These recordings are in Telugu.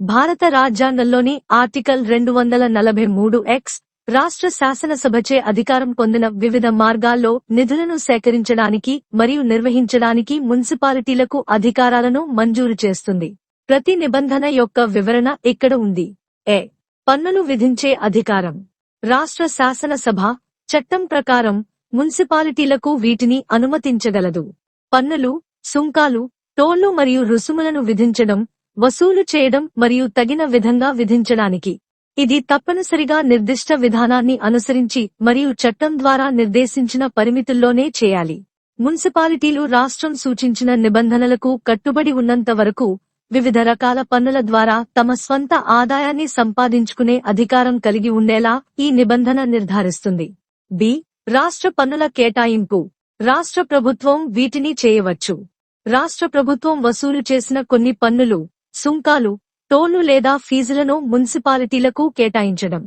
భారత రాజ్యాంగంలోని ఆర్టికల్ రెండు వందల నలభై మూడు ఎక్స్ రాష్ట్ర శాసనసభచే అధికారం పొందిన వివిధ మార్గాల్లో నిధులను సేకరించడానికి మరియు నిర్వహించడానికి మున్సిపాలిటీలకు అధికారాలను మంజూరు చేస్తుంది. ప్రతి నిబంధన యొక్క వివరణ ఇక్కడ ఉంది. ఏ పన్నులు విధించే అధికారం. రాష్ట్ర శాసనసభ చట్టం ప్రకారం మున్సిపాలిటీలకు వీటిని అనుమతించగలదు. పన్నులు సుంకాలు టోళ్ళు మరియు రుసుములను విధించడం వసూలు చేయడం మరియు తగిన విధంగా విధించడానికి. ఇది తప్పనిసరిగా నిర్దిష్ట విధానాన్ని అనుసరించి మరియు చట్టం ద్వారా నిర్దేశించిన పరిమితుల్లోనే చేయాలి. మున్సిపాలిటీలు రాష్ట్రం సూచించిన నిబంధనలకు కట్టుబడి ఉన్నంత వరకు వివిధ రకాల పన్నుల ద్వారా తమ స్వంత ఆదాయాన్ని సంపాదించుకునే అధికారం కలిగి ఉండేలా ఈ నిబంధన నిర్ధారిస్తుంది. బి. రాష్ట్ర పన్నుల కేటాయింపు. రాష్ట్ర ప్రభుత్వం వీటిని చేయవచ్చు. రాష్ట్ర ప్రభుత్వం వసూలు చేసిన కొన్ని పన్నులు సుంకాలు టోలు లేదా ఫీజులను మున్సిపాలిటీలకు కేటాయించడం.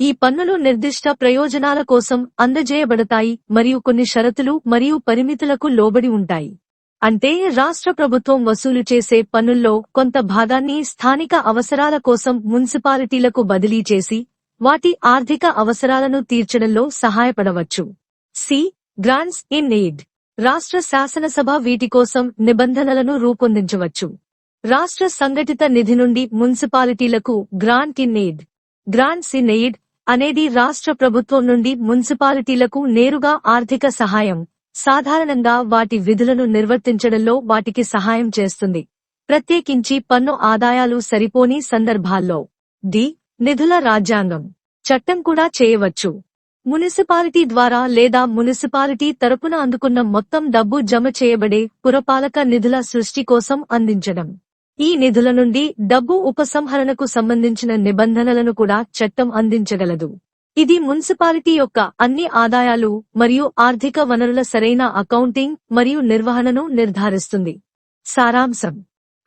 ఈ పన్నులు నిర్దిష్ట ప్రయోజనాల కోసం అందజేయబడతాయి మరియు కొన్ని షరతులు మరియు పరిమితులకు లోబడి ఉంటాయి. అంటే రాష్ట్ర ప్రభుత్వం వసూలు చేసే పన్నుల్లో కొంత భాగాన్ని స్థానిక అవసరాల కోసం మున్సిపాలిటీలకు బదిలీ చేసి వాటి ఆర్థిక అవసరాలను తీర్చడంలో సహాయపడవచ్చు. సి. గ్రాంట్స్ ఇన్ ఎయిడ్ రాష్ట్ర శాసనసభ వీటి కోసం నిబంధనలను రూపొందించవచ్చు. రాష్ట్ర సంఘటిత నిధి నుండి మున్సిపాలిటీలకు grant in aid grants in aid అనేది రాష్ట్ర ప్రభుత్వం నుండి మున్సిపాలిటీలకు నేరుగా ఆర్థిక సహాయం సాధారణంగా వాటి విధులను నిర్వర్తించడంలో వాటికి సహాయం చేస్తుంది. ప్రత్యేకించి పన్ను ఆదాయాలు సరిపోని సందర్భాల్లో. డి. నిధుల రాజ్యాంగం. చట్టం కూడా చేయవచ్చు. మునిసిపాలిటీ ద్వారా లేదా మునిసిపాలిటీ తరపున అందుకున్న మొత్తం డబ్బు జమ చేయబడే పురపాలక నిధుల సృష్టి కోసం అందించడం. ఈ నిధుల నుండి డబ్బు ఉపసంహరణకు సంబంధించిన నిబంధనలను కూడా చట్టం అందించగలదు. ఇది మున్సిపాలిటీ యొక్క అన్ని ఆదాయాలు మరియు ఆర్థిక వనరుల సరైన అకౌంటింగ్ మరియు నిర్వహణను నిర్ధారిస్తుంది. సారాంశం.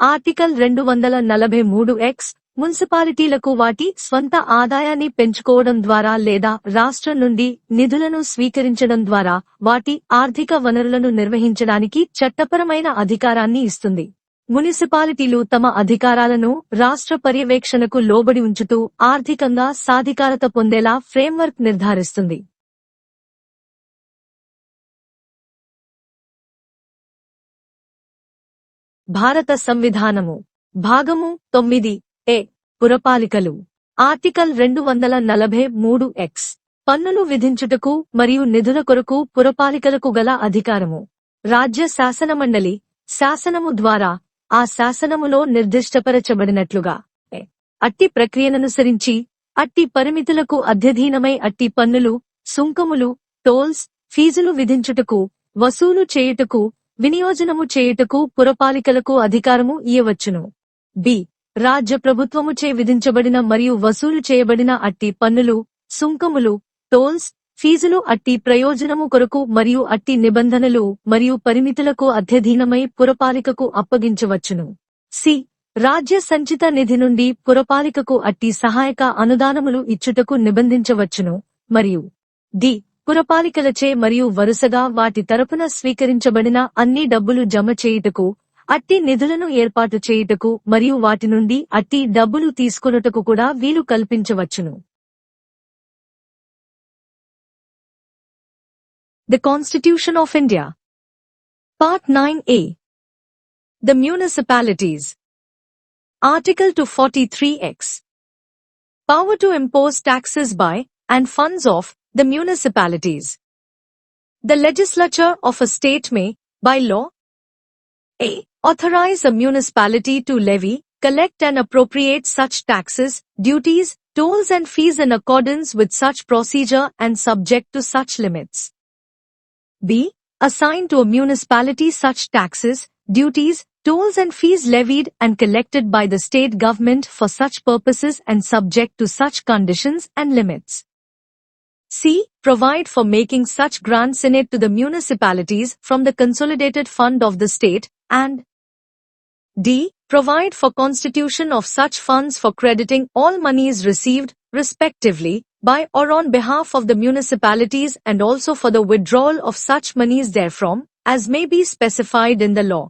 ఆర్టికల్ రెండు వందల నలభై మూడు ఎక్స్ మున్సిపాలిటీలకు వాటి స్వంత ఆదాయాన్ని పెంచుకోవడం ద్వారా లేదా రాష్ట్రం నుండి నిధులను స్వీకరించడం ద్వారా వాటి ఆర్థిక వనరులను నిర్వహించడానికి చట్టపరమైన అధికారాన్ని ఇస్తుంది. మునిసిపాలిటీలు తమ అధికారాలను రాష్ట్ర పర్యవేక్షణకు లోబడి ఉంచుతూ ఆర్థికంగా సాధికారత పొందేలా ఫ్రేమ్వర్క్ నిర్ధారిస్తుంది. భారత సంవిధానము భాగము తొమ్మిది ఏ పురపాలికలు. ఆర్టికల్ రెండు వందల నలభై మూడు ఎక్స్ పన్నులు విధించుటకు మరియు నిధుల కొరకు పురపాలికలకు గల అధికారము. రాజ్య శాసనమండలి శాసనము ద్వారా ఆ శాసనములో నిర్దిష్టపరచబడినట్లుగా. అట్టి ప్రక్రియననుసరించి అట్టి పరిమితులకు అధ్యధీనమై అట్టి పన్నులు సుంకములు టోల్స్ ఫీజులు విధించుటకు వసూలు చేయుటకు వినియోజనము చేయుటకు పురపాలికలకు అధికారము ఇయ్యవచ్చును. బి. రాజ్య ప్రభుత్వముచే విధించబడిన మరియు వసూలు చేయబడిన అట్టి పన్నులు సుంకములు టోల్స్ ఫీజులు అట్టి ప్రయోజనము కొరకు మరియు అట్టి నిబంధనలు మరియు పరిమితులకు అధ్యధీనమై పురపాలికకు అప్పగించవచ్చును. సి. రాజ్య సంచిత నిధి నుండి పురపాలికకు అట్టి సహాయక అనుదానములు ఇచ్చుటకు నిబంధించవచ్చును. మరియు డి. పురపాలికలచే మరియు వరుసగా వాటి తరపున స్వీకరించబడిన అన్ని డబ్బులు జమ చేయుటకు అట్టి నిధులను ఏర్పాటు చేయుటకు మరియు వాటి నుండి అట్టి డబ్బులు తీసుకొనుటకు కూడా వీలు కల్పించవచ్చును. The Constitution of India Part 9a The Municipalities Article 243x Power to impose taxes by and funds of the municipalities. The legislature of a state may, by law, a. Authorize a municipality to levy, collect and appropriate such taxes, duties, tolls and fees in accordance with such procedure and subject to such limits. B. Assign to a municipality such taxes, duties, tolls and fees levied and collected by the state government for such purposes and subject to such conditions and limits. C. Provide for making such grants in it to the municipalities from the consolidated fund of the state and D. Provide for constitution of such funds for crediting all monies received, respectively, by or on behalf of the municipalities and also for the withdrawal of such monies therefrom, as may be specified in the law.